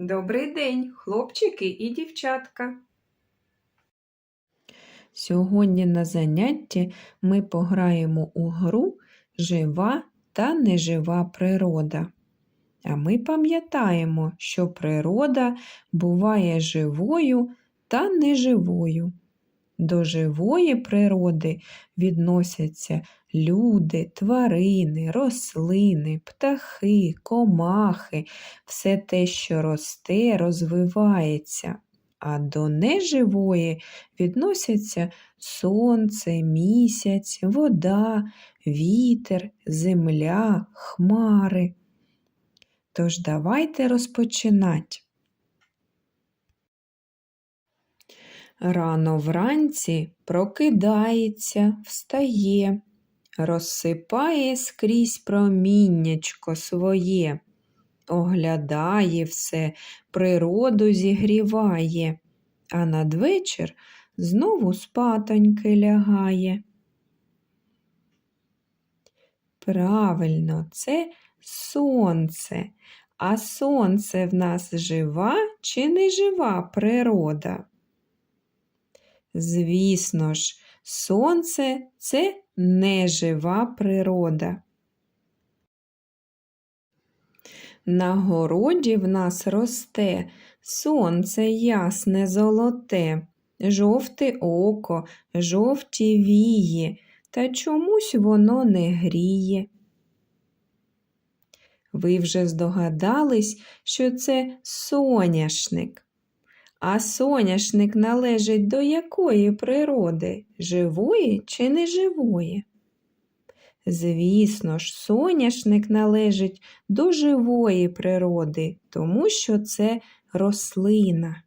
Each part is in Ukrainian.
Добрий день, хлопчики і дівчатка. Сьогодні на занятті ми пограємо у гру Жива та нежива природа. А ми пам'ятаємо, що природа буває живою та неживою. До живої природи відносяться люди, тварини, рослини, птахи, комахи, все те, що росте, розвивається. А до неживої відносяться сонце, місяць, вода, вітер, земля, хмари. Тож давайте розпочинати. Рано вранці прокидається, встає, розсипає скрізь проміннячко своє, оглядає все, природу зігріває, а надвечір знову спатоньки лягає. Правильно, це сонце. А сонце в нас жива чи не жива природа? Звісно ж, сонце це нежива природа. На городі в нас росте сонце ясне золоте, жовте око, жовті вії, та чомусь воно не гріє. Ви вже здогадались, що це соняшник. А соняшник належить до якої природи? Живої чи неживої? Звісно ж, соняшник належить до живої природи, тому що це рослина.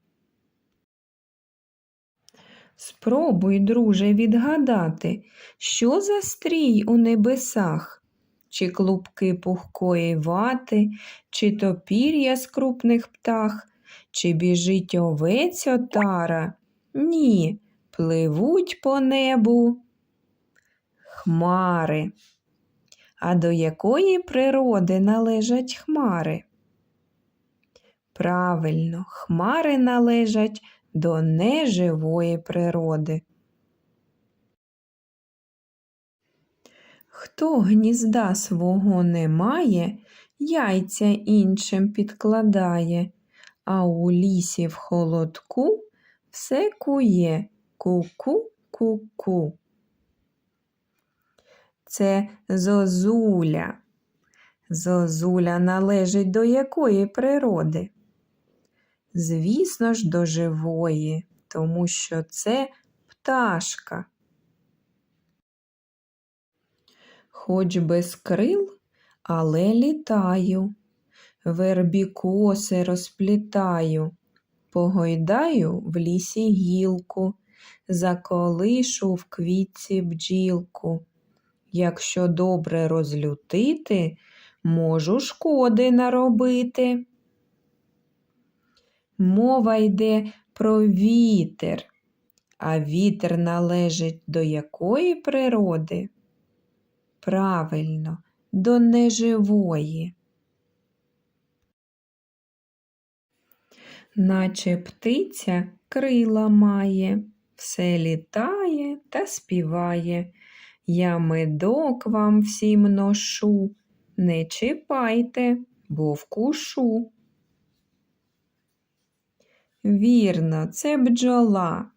Спробуй, друже, відгадати, що за стрій у небесах? Чи клубки пухкої вати, чи то пір'я з крупних птах, чи біжить овець отара? Ні, пливуть по небу хмари. А до якої природи належать хмари? Правильно, хмари належать до неживої природи. Хто гнізда свого не має, яйця іншим підкладає, а у лісі в холодку все кує ку-ку-ку-ку. Це зозуля. Зозуля належить до якої природи? Звісно ж, до живої, тому що це пташка. Хоч без крил, але літаю, вербі коси розплітаю, погойдаю в лісі гілку, заколишу в квітці бджілку. Якщо добре розлютити, можу шкоди наробити. Мова йде про вітер, а вітер належить до якої природи? Правильно, до неживої. Наче птиця крила має, все літає та співає. Я медок вам всім ношу, не чіпайте, бо вкушу. Вірно, це бджола,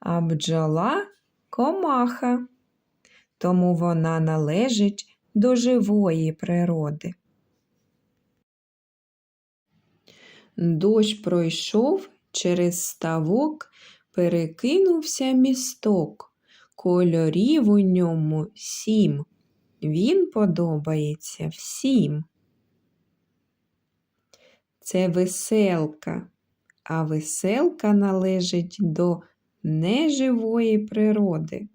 а бджола комаха, тому вона належить до живої природи. Дощ пройшов через ставок, перекинувся місток. Кольорів у ньому сім. Він подобається всім. Це веселка, а веселка належить до неживої природи.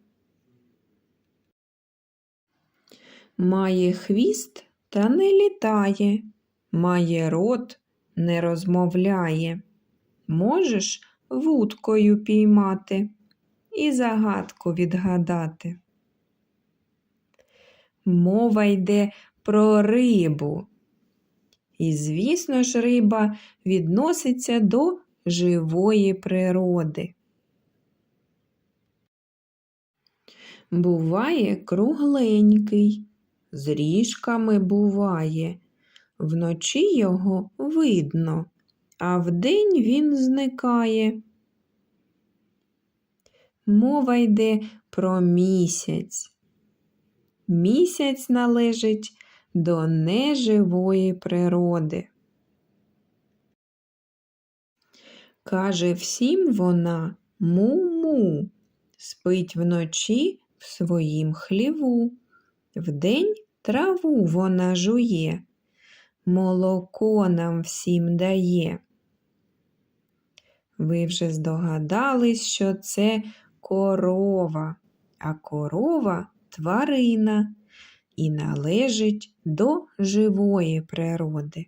Має хвіст та не літає, має рот, не розмовляє. Можеш вудкою піймати і загадку відгадати. Мова йде про рибу. І, звісно ж, риба відноситься до живої природи. Буває кругленький, з ріжками буває. Вночі його видно, а вдень він зникає. Мова йде про місяць. Місяць належить до неживої природи. Каже всім вона му-му, спить вночі в своїм хліву. Вдень траву вона жує, молоко нам всім дає. Ви вже здогадались, що це корова, а корова тварина і належить до живої природи.